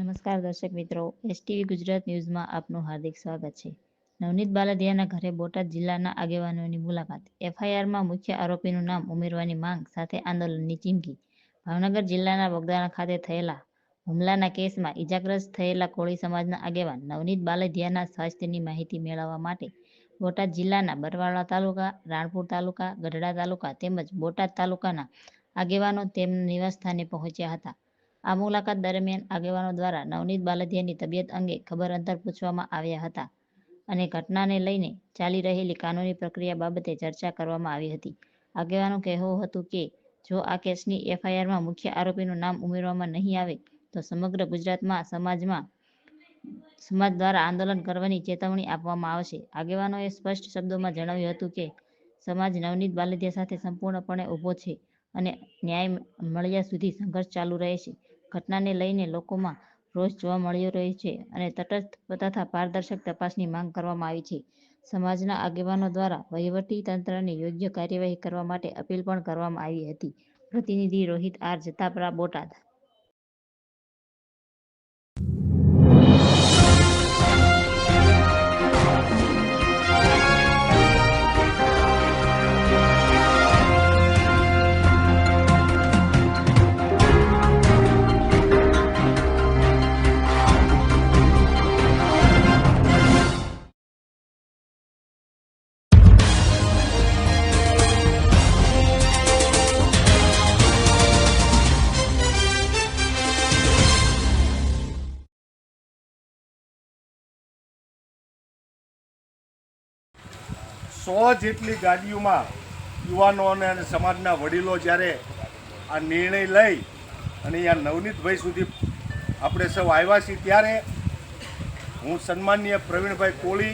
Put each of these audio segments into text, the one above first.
નમસ્કાર દર્શક મિત્રો, એસટીવી ગુજરાત ન્યૂઝમાં આપનું હાર્દિક સ્વાગત છે. નવનીત બાલાદિયાના ઘરે બોટાદ જિલ્લાના આગેવાનોની મુલાકાત. એફઆઈઆરમાં મુખ્ય આરોપીનું નામ ઉમેરવાની માંગ સાથે આંદોલનની ચીમકી. ભાવનગર જિલ્લાના બગદાણા ખાતે થયેલા હુમલાના કેસમાં ઇજાગ્રસ્ત થયેલા કોળી સમાજના આગેવાન નવનીત બાલદિયાના સ્વાસ્થ્યની માહિતી મેળવવા માટે બોટાદ જિલ્લાના બરવાળા તાલુકા, રાણપુર તાલુકા, ગઢડા તાલુકા તેમજ બોટાદ તાલુકાના આગેવાનો તેમના નિવાસસ્થાને પહોંચ્યા હતા. આ મુલાકાત દરમિયાન આગેવાનો દ્વારા નવનીત બાલદિયાની તબિયત અંગે ખબર અંતર પૂછવામાં આવ્યા હતા અને ઘટનાને લઈને ચાલી રહેલી કાનૂની પ્રક્રિયા બાબતે ચર્ચા કરવામાં આવી હતી. આગેવાનું કહેવું હતું કે, જો આ કેસની એફઆઈઆરમાં મુખ્ય આરોપીનું નામ ઉમેરવામાં નહીં આવે, તો સમગ્ર ગુજરાતમાં સમાજમાં, સમાજ દ્વારા આંદોલન કરવાની ચેતવણી આપવામાં આવશે. આગેવાનોએ સ્પષ્ટ શબ્દોમાં જણાવ્યું હતું કે, સમાજ નવનીત બાલદિયા સાથે સંપૂર્ણપણે ઊભો છે અને ન્યાય મળ્યા સુધી સંઘર્ષ ચાલુ રહેશે. ઘટનાને લઈને લોકોમાં રોષ જોવા મળ્યો રહ્યો છે અને તટસ્થ તથા પારદર્શક તપાસની માંગ કરવામાં આવી છે. સમાજના આગેવાનો દ્વારા વહીવટી તંત્રને યોગ્ય કાર્યવાહી કરવા માટે અપીલ પણ કરવામાં આવી હતી. પ્રતિનિધિ રોહિત આર જતાપરા બોટાદ સો જેટલી ગાડીઓમાં યુવાનો અને સમાજના વડીલો જ્યારે આ નિર્ણય લઈ અને અહીંયા નવનીતભાઈ સુધી આપણે સૌ આવ્યા છીએ, ત્યારે હું સન્માનીય પ્રવીણભાઈ કોળી,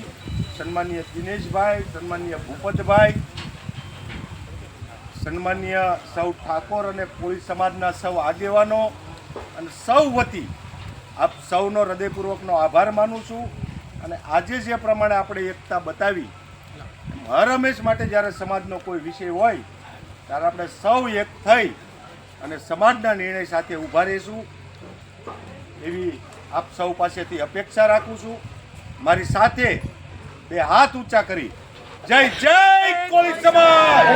સન્માનીય દિનેશભાઈ, સન્માનીય ભૂપતભાઈ, સન્માનીય સૌ ઠાકોર અને કોળી સમાજના સૌ આગેવાનો અને સૌ વતી આપ સૌનો હૃદયપૂર્વકનો આભાર માનું છું. અને આજે જે પ્રમાણે આપણે એકતા બતાવી હર હંમેશ માટે જ્યારે સમાજનો કોઈ વિષય હોય, ત્યારે આપણે સૌ એક થઈ અને સમાજના નિર્ણય સાથે ઊભા રહીશું. એવી આપ સૌ પાસેથી અપેક્ષા રાખું છું. મારી સાથે બે હાથ ઊંચા કરી, જય જય કોળી સમાજ!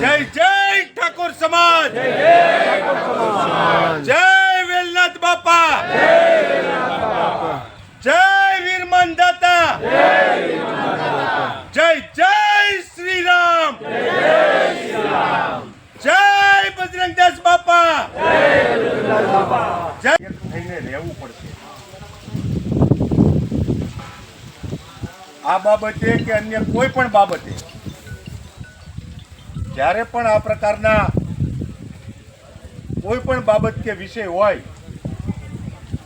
જય જય ઠાકોર સમાજ જય વેલનાથ બાપા જય વીરમન દાતા જય જય શ્રી રામ જય બજરંગદાસ બાપા જય એક થઈને રહેવું પડશે આ બાબતે કે અન્ય કોઈ પણ બાબતે, જ્યારે પણ આ પ્રકારના કોઈ પણ બાબત કે વિષય હોય,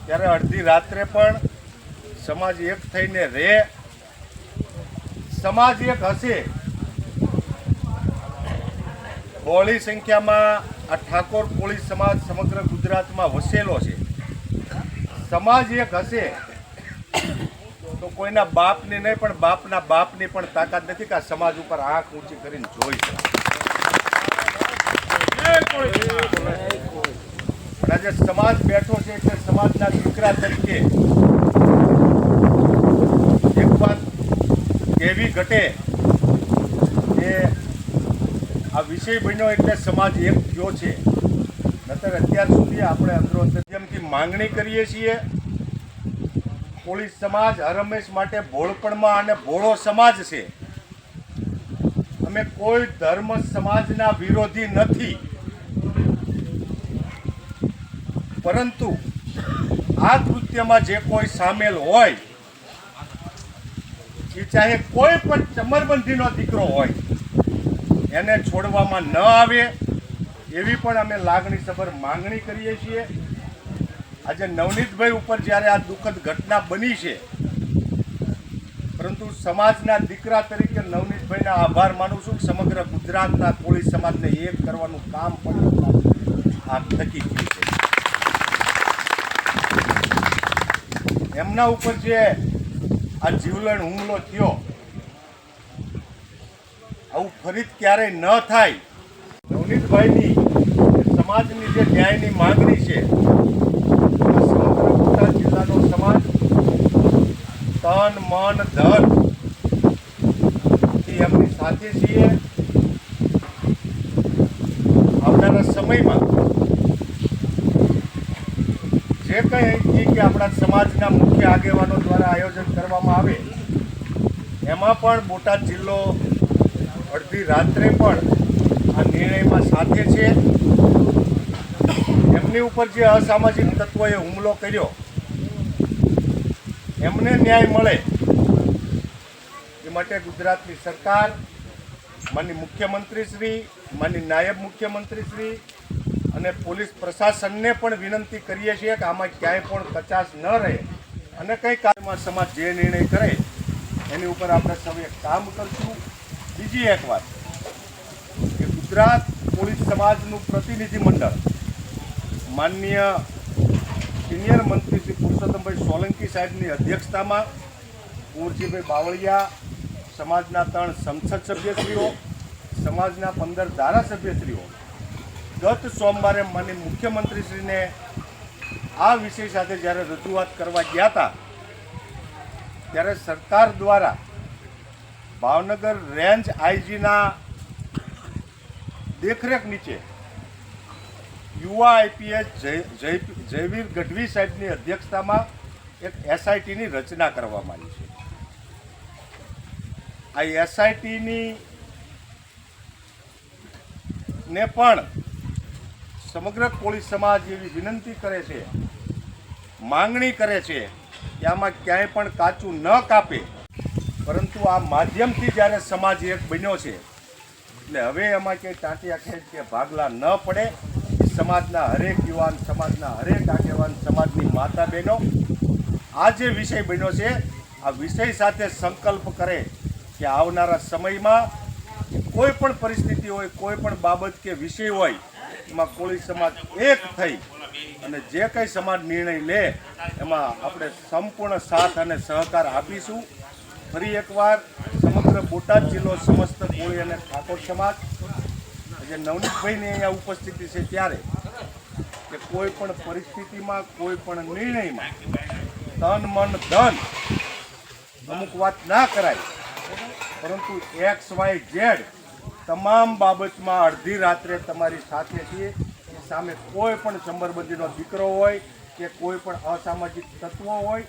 ત્યારે અડધી રાત્રે પણ સમાજ એક થઈને રહે, સમાજ એક હશે. બહોળી સંખ્યામાં આ ઠાકોર કોળી સમાજ સમગ્ર ગુજરાતમાં વસેલો છે. સમાજ એક હશે, તો કોઈના બાપની નહીં, પણ બાપના બાપની પણ તાકાત નથી કે આ સમાજ ઉપર આંખ ઊંચી કરીને જોઈ શકે. આજે સમાજ બેઠો છે એટલે સમાજના દીકરા તરીકે એક વાત કેવી ઘટે કે આ વિષય બન્યો એટલે સમાજ એક થયો છે. નતર અત્યાર સુધી આપણે અંદરો અંદર માંગણી કરીએ છીએ. પોલીસ સમાજ હરમેશ માટે ભોળપણમાં અને ભોળો સમાજ છે. અમે કોઈ ધર્મ સમાજના વિરોધી નથી. પરંતુ આ કૃત્યમાં જે કોઈ સામેલ હોય, એ ચાહે કોઈ પણ ચમરબંધીનો દીકરો હોય, એને છોડવામાં ન આવે. એવી પણ અમે લાગણીસભર માંગણી કરીએ છીએ. આજે નવનીતભાઈ ઉપર જ્યારે આ દુઃખદ ઘટના બની છે, પરંતુ સમાજના દીકરા તરીકે નવનીતભાઈના આભાર માનું છું સમગ્ર ગુજરાતના કોળી સમાજને એક કરવાનું કામ પણ આ થકી ગયું છે. એમના ઉપર જે આ જીવલેણ હુમલો થયો, આવું ફરી ક્યારેય ન થાય. વકીલભાઈની સમાજની જે ન્યાયની માંગણી છે, સમગ્ર બોટાદ જિલ્લાનો સમાજ તન, મન, ધન એમની સાથે છીએ. આવનારા સમયમાં જે કંઈ કે આપણા સમાજના મુખ્ય આગેવાનો દ્વારા આયોજન કરવામાં આવે, એમાં પણ બોટાદ જિલ્લો અડધી રાત્રે પણ આ નિર્ણયમાં સાથે છે. એમની ઉપર જે અસામાજિક તત્વોએ હુમલો કર્યો, એમને ન્યાય મળે. એ માટે ગુજરાતની સરકાર માની મુખ્યમંત્રી શ્રી માની નાયબ મુખ્યમંત્રી શ્રી અને પોલીસ પ્રશાસનને પણ વિનંતી કરીએ છીએ કે આમાં ક્યાંય પણ કચાશ ન રહે અને કંઈ કાર્યમાં સમાજ જે નિર્ણય કરે, એની ઉપર આપણે સૌએ કામ કરશું. બીજી એક વાત. ગુજરાત પોલીસ સમાજનું પ્રતિનિધિ મંડળ. માનનીય સિનિયર મંત્રી શ્રી પુરુષોત્તમભાઈ સોલંકી સાહેબની અધ્યક્ષતામાં કુંવરજીભાઈ બાવળિયા, સમાજના ત્રણ સંસદ સભ્યશ્રીઓ, સમાજના પંદર ધારાસભ્યશ્રીઓ. ગત સોમવારે માનીય મુખ્યમંત્રીશ્રીને આ વિષય સાથે જ્યારે રજૂઆત કરવા ગયા હતા, ત્યારે સરકાર દ્વારા ભાવનગર રેન્જ આઈજીના દેખરેખ નીચે. યુવા આઈપીએસ જય, જય- જયવીર ગઢવી સાહેબની અધ્યક્ષતામાં એક એસઆઈટીની રચના કરવામાં આવી છે. આ એસઆઈટીની ને પણ સમગ્ર કોળી સમાજ એવી વિનંતી કરે છે, માંગણી કરે છે કે આમાં ક્યાંય પણ કાચું ન કાપે. પરંતુ આ માધ્યમથી જ્યારે સમાજ એક બન્યો છે એટલે હવે એમાં કંઈ ટાંટિયા ખેંચ કે ભાગલા ન પડે. સમાજના હરેક યુવાન, સમાજના હરેક આગેવાન, સમાજની માતા બહેનો આ જે વિષય બન્યો છે, આ વિષય સાથે સંકલ્પ કરે કે આવનારા સમયમાં કોઈ પણ પરિસ્થિતિ હોય, કોઈ પણ બાબત કે વિષય હોય, એમાં કોળી સમાજ એક થઈ અને જે કંઈ સમાજ નિર્ણય લે, એમાં આપણે સંપૂર્ણ સાથ અને સહકાર આપીશું. ફરી એકવાર સમગ્ર બોટાદ જિલ્લો સમસ્ત કોળી અને ઠાકોર સમાજ. જે નવનીતભાઈની અહીંયા ઉપસ્થિતિ છે ત્યારે કે કોઈ પણ પરિસ્થિતિમાં, કોઈ પણ નિર્ણયમાં તન મન ધન અમુક વાત ના કરાય. પરંતુ એક્સ, વાય, ઝેડ તમામ બાબતમાં અડધી રાત્રે તમારી સાથે છીએ. સામે કોઈ પણ સંબરબંધીનો દીકરો હોય કે કોઈ પણ અસામાજિક તત્વો હોય,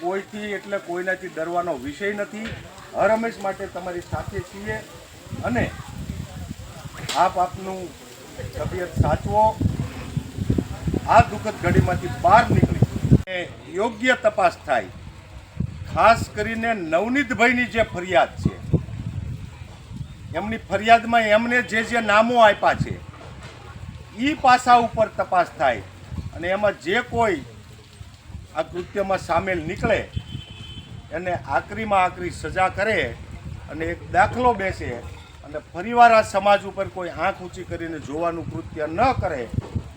કોઈથી એટલે કોઈનાથી ડરવાનો વિષય નથી. હર માટે તમારી સાથે છીએ અને આપ આપનું તબિયત સાચવો. આ દુઃખદ ઘડીમાંથી બહાર નીકળી યોગ્ય તપાસ થાય. ખાસ કરીને નવનીતભાઈની જે ફરિયાદ છે, એમની ફરિયાદમાં એમને જે જે નામો આપ્યા છે એ પાસા ઉપર તપાસ થાય અને એમાં જે કોઈ આ કૃત્યમાં સામેલ નીકળે એને આકરીમાં આકરી સજા કરે અને એક દાખલો બેસે અને ફરીવાર આ સમાજ ઉપર કોઈ આંખ ઊંચી કરીને જોવાનું કૃત્ય ન કરે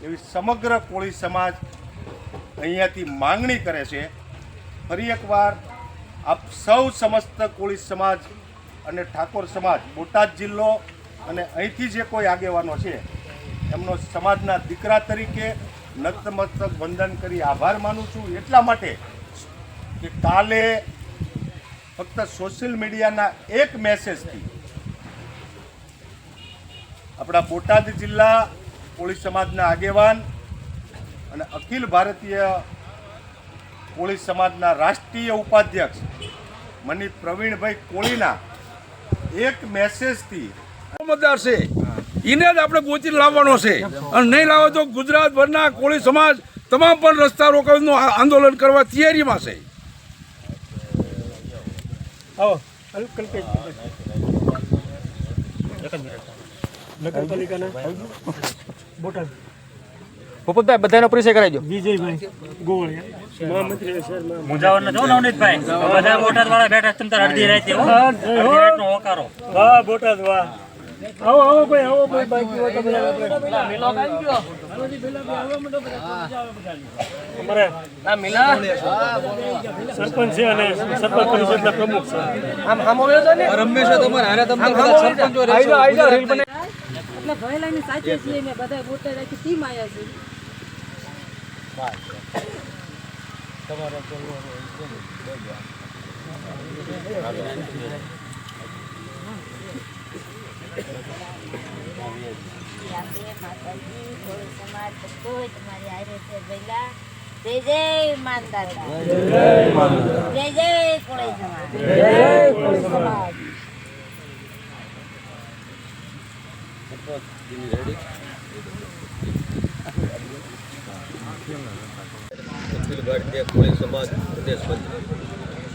એવી સમગ્ર કોળી સમાજ અહીંયાથી માંગણી કરે છે. ફરી એકવાર આપ સૌ સમસ્ત કોળી સમાજ અને ઠાકોર સમાજ, બોટાદ જિલ્લો અને અહીંથી જે કોઈ આગેવાનો છે, એમનો સમાજના દીકરા તરીકે નતમસ્તક વંદન કરી આભાર માનું છું. એટલા માટે કે કાલે ફક્ત સોશિયલ મીડિયાના એક મેસેજથી. આપણા બોટાદ જિલ્લા કોળી સમાજના આગેવાન અને અખિલ ભારતીય કોળી સમાજના રાષ્ટ્રીય ઉપાધ્યક્ષ મની પ્રવીણભાઈ કોળીના એક મેસેજથી મતદાર છે. એને જ આપણે ગોચી લાવવાનો છે. અને નહીં લાવે તો ગુજરાતભરના કોળી સમાજ તમામ પણ રસ્તા રોકવાનું આંદોલન કરવા તૈયારીમાં છે. આવો. કલ્પેશ નગરપાલિકાના બોટાદ. ભૂપતભાઈ બધાનો પરિચય કરાવજો દો વિજયભાઈ ગોવળિયા. મહામંત્રી શહેરમાં મુંજાવર જો નવનીતભાઈ. બધા બોટાદ વાળા બેઠા તમ તાર અડધી રાતે હો હા, અડધી રાતનો હોકારો. વાહ બોટાદ વાહ આવો આવો ભાઈ આવો ભાઈ બાકી હોય તો બધા અમારે સરપંચ છે અને સરપંચ પરિષદના પ્રમુખ છે. રમેશ તમારે હારે તમને બધા સરપંચો રહેશો. ગુજરાતના. એટલે ભય લઈને સાચે છીએ ને બધા બોટાદ રાખી ટીમ આવ્યા છે. આપણે માતાજી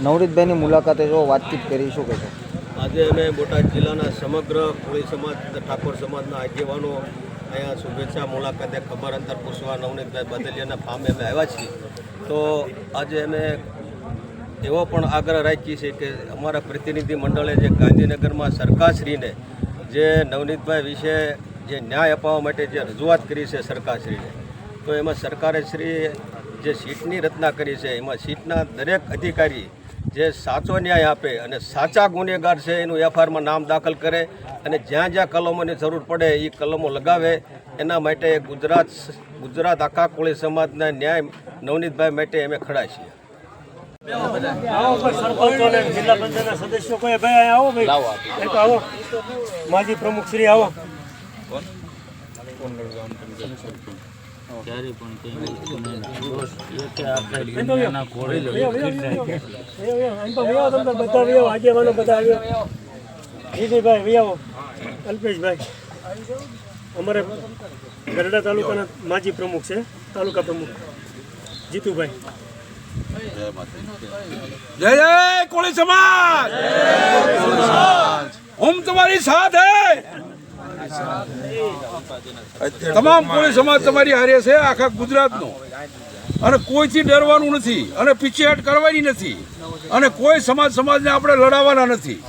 નવરીતભાઈની મુલાકાતે જો વાતચીત કરી શું કહેશો આજે અમે બોટાદ જિલ્લાના સમગ્ર કોળી સમાજ ઠાકોર સમાજના આગેવાનો અહીંયા શુભેચ્છા મુલાકાતે ખબર અંતર પૂછવા નવનીતભાઈ બદલિયાના ફામે અમે આવ્યા છીએ. તો આજે અમે એવો પણ આગ્રહ રાખીએ છીએ કે અમારા પ્રતિનિધિ મંડળે જે ગાંધીનગરમાં સરકારશ્રીને જે નવનીતભાઈ વિશે જે ન્યાય અપાવવા માટે જે રજૂઆત કરી છે સરકારશ્રીને, તો એમાં સરકારે શ્રી જે સીટની રચના કરી છે, એમાં સીટના દરેક અધિકારી જે સાચો ન્યાય આપે અને સાચા ગુનેગાર છે એનું એફઆઈઆરમાં નામ દાખલ કરે અને જ્યાં જ્યાં કલમોની જરૂર પડે એ કલમો લગાવે. એના માટે ગુજરાત ગુજરાત આખા કોળી સમાજના ન્યાય નવનીતભાઈ માટે અમે ખડા છીએ. આવો કોઈ સરપંચો જિલ્લા પંચાયતના સદસ્યો કોઈ ભાઈ આવો ભાઈ? એક આવો. માજી પ્રમુખ શ્રી આવો બધા વ્યાવો પણ આવ્યો અલ્પેશભાઈ અમારે ગરડા તાલુકાના માજી પ્રમુખ છે તાલુકા પ્રમુખ જીતુભાઈ જય જય કોળી સમાજ હું તમારી સાથ હે તમામ કોળી સમાજ તમારી હારે છે, આખા ગુજરાતનો. અને કોઈથી ડરવાનું નથી. અને પીછેહટ કરવાની નથી. અને કોઈ સમાજ સમાજને આપણે લડાવવાના નથી.